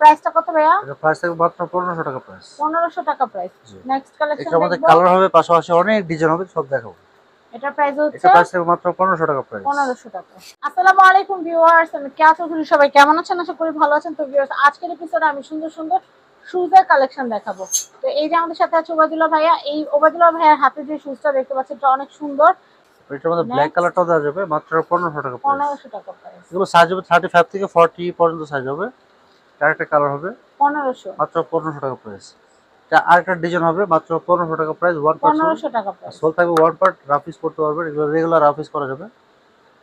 প্রাইসটা কত ভাইয়া? এটা প্রাইস থাকবে মাত্র পনেরোশো টাকা প্রাইস পনেরোশো টাকা প্রাইস নেক্সট কালেকশন এটার মধ্যে কালার হবে পাশাপাশি অনেক ডিজাইন হবে সব দেখাবো। এটার প্রাইস হচ্ছে এটা প্রাইস মাত্র পনেরোশো টাকা প্রাইস পনেরোশো টাকা। আসসালামু আলাইকুম ভিউয়ার্স আমি কেয়া চৌধুরী সবাই কেমন আছেন? আশা করি ভালো আছেন। তো ভিউয়ার্স আজকের এপিসোডে আমি সুন্দর সুন্দর শুজের কালেকশন দেখাবো। তো এই যে আমাদের সাথে আছে ওবায়দুল্লাহ ভাইয়া এই ওবায়দুল্লাহ ভাইয়ার হাতে যে শুজটা দেখতে পাচ্ছেন এটা অনেক সুন্দর। এটার মধ্যে ব্ল্যাক. কালারটাও দেওয়া যাবে মাত্র পনেরোশো টাকা প্রাইস পনেরোশো টাকা প্রাইস এগুলো সাইজ হবে থার্টি ফাইভ থেকে ফর্টি পর্যন্ত সাইজ হবে। আরেকটা কালার হবে পনেরোশো। মাত্র পনেরোশো টাকা প্রাইস এটা আরেকটা ডিজাইন হবে মাত্র পনেরোশো টাকা প্রাইস ওয়ান পনেরোশো টাকা সোল থাকবে ওয়ান পার্ট রাফিস করতে পারবেন এগুলো রেগুলার রাফিস করা যাবে।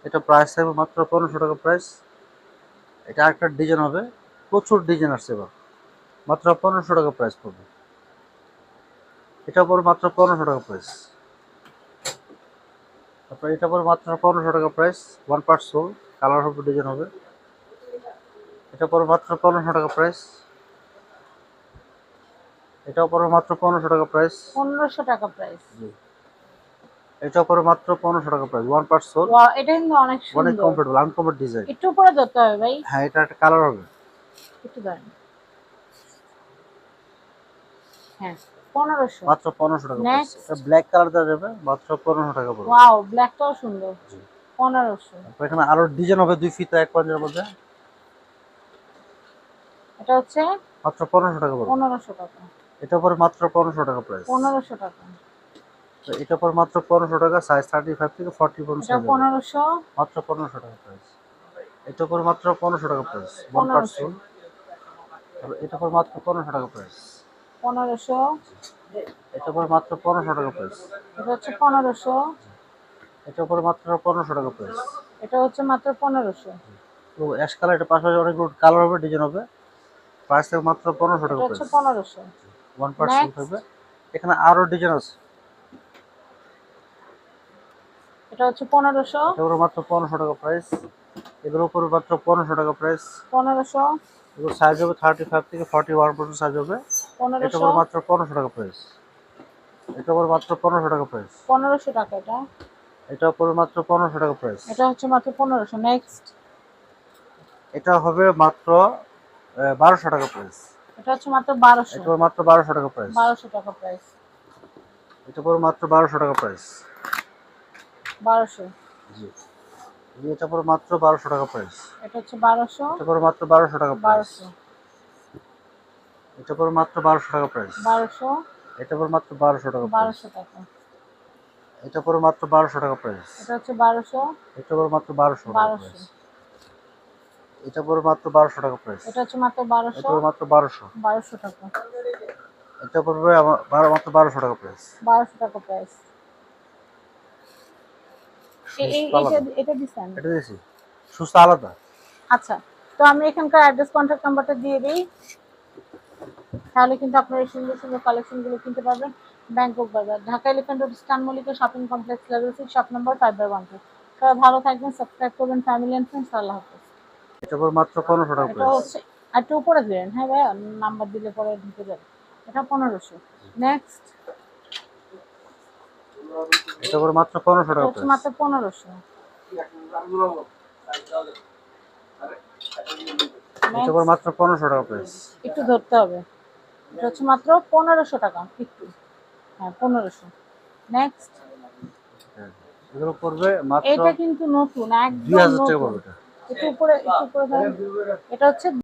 এটা প্রাইস থাকবে মাত্র পনেরোশো টাকা প্রাইস এটা আরেকটা ডিজাইন হবে প্রচুর ডিজাইন আসছে এবার। মাত্র পনেরোশো টাকা প্রাইস পড়বে। এটা পরে মাত্র পনেরোশো টাকা প্রাইস তারপর এটা পরে মাত্র পনেরোশো টাকা price one part sole colour হবে ডিজাইন হবে। এটা পরে মাত্র পনেরোশো টাকা প্রাইস এটা পরে মাত্র পনেরোশো টাকা প্রাইস পনেরোশো টাকা প্রাইস এটা পরে মাত্র টাকা price one part sole wow এটা কিন্তু অনেক অনেক সুন্দর। কমফোর্টেবল আনকমফোর্ট ডিজাইন একটু ধরতে হবে ভাই। হ্যাঁ এটা একটা কালার হবে। একটু ধরেন। হ্যাঁ পনেরোশো। মাত্র পনেরোশো টাকা প্রাইস এটা ব্ল্যাক কালার দেওয়া যাবে মাত্র পনেরোশো টাকা পড়বে। ওয়াও ব্ল্যাকটাও সুন্দর। জি। পনেরোশো। এখানে আরও ডিজাইন হবে দুই ফিতা এক পাঞ্জার মধ্যে। এটা হচ্ছে মাত্র পনেরোশো টাকা পড়বে। পনেরোশো টাকা। এটা পরে মাত্র পনেরোশো টাকা প্রাইস পনেরোশো টাকা। তো এটা পরে মাত্র পনেরোশো টাকা সাইজ থার্টি ফাইভ থেকে ফর্টি পর্যন্ত এটা size হবে। পনেরোশো। মাত্র পনেরোশো টাকা প্রাইস এটা পরে মাত্র পনেরোশো টাকা প্রাইস ওয়ান 1500 পার্সেন্ট এটা পরে মাত্র পনেরোশো টাকা প্রাইস পনেরোশো। এটা পরে মাত্র পনেরোশো টাকা প্রাইস এটা হচ্ছে পনেরোশো। এটা পরে মাত্র পনেরোশো টাকা প্রাইস এটা হচ্ছে মাত্র পনেরোশো। তো অ্যাশ কালার এটা পাশাপাশি অনেকগুলো কালার হবে ডিজাইন হবে। প্রাইস থাকবে মাত্র পনেরোশো টাকা প্রাইস পনেরোশো। ওয়ান পার্সেন্ট থাকবে। এখানে আরও ডিজাইন আছে। এটা হচ্ছে পনেরোশো। এগুলো মাত্র পনেরোশো টাকা প্রাইস এগুলো উপরে মাত্র পনেরোশো টাকা প্রাইস পনেরোশো। এগুলো সাইজ হবে থার্টি ফাইভ থেকে ফর্টি ওয়ান পর্যন্ত সাইজ হবে এটা পনেরোশো মাত্র পনেরোশো টাকা প্রাইস এটা উপরে মাত্র পনেরোশো টাকা প্রাইস পনেরোশো টাকা এটা। এটা উপরে মাত্র পনেরোশো টাকা প্রাইস এটা হচ্ছে মাত্র পনেরোশো। নেক্সট এটা হবে মাত্র বারোশো টাকা প্রাইস এটা হচ্ছে মাত্র বারোশো এটা মাত্র বারোশো টাকা প্রাইস বারোশো টাকা প্রাইস এটা উপরে মাত্র বারোশো টাকা প্রাইস বারোশো জি এটা মাত্র বারোশো টাকা প্রাইস এটা হচ্ছে বারোশো এটা মাত্র বারোশো টাকা বারোশো এটা মাত্র বারোশো টাকা প্রাইস বারোশো এটা মাত্র বারোশো টাকা বারোশো টাকা এটা মাত্র বারোশো টাকা প্রাইস এটা হচ্ছে বারোশো এটা পরে মাত্র বারোশো টাকা বারোশো এটা পরে মাত্র বারোশো টাকা প্রাইস এটা হচ্ছে মাত্র বারোশো? এটা পরে মাত্র বারোশো। বারোশো টাকা। এটা পড়বে আমার মাত্র বারোশো টাকা প্রাইস বারোশো টাকা প্রাইস আলাদা। এটা দিচ্ছেন? এটা দিয়েছি। সুস্থ আলাদা। আচ্ছা তো আমি এখানকার অ্যাড্রেস কন্ট্যাক্ট নাম্বারটা দিয়ে দিই। তাহলে কিন্তু আপনারা এই সুন্দর সুন্দর কালেকশনগুলো কিনতে পারবেন। Bangkok Bazar Dhaka elephant road stun Mallika shopping complex level six shop number five by one two সবাই ভালো থাকবেন সাবস্ক্রাইব করবেন ফ্যামিলি অ্যান্ড ফ্রেন্ডস আল্লাহ হাফেজ। এটা মাত্র পনেরোশো টাকা এটা আর একটু উপরে দিলেন হ্যাঁ ভাইয়া নাম্বার দিলে পরে ঢুকে যাবে। এটা পনেরোশো। নেক্সট এটা পরে মাত্র পনেরোশো এটা টাকা হচ্ছে মাত্র পনেরোশো। এটা পরে মাত্র পনেরোশো টাকা প্রাইস একটু ধরতে হবে। এটা হচ্ছে মাত্র পনেরোশো টাকা একটু। হ্যাঁ পনেরোশো। নেক্সট এগুলো পড়বে মাত্র এটা কিন্তু নতুন একদম হাজার টাকা নতুন। পড়বে এটা। একটু উপরে একটু উপরে। এটা হচ্ছে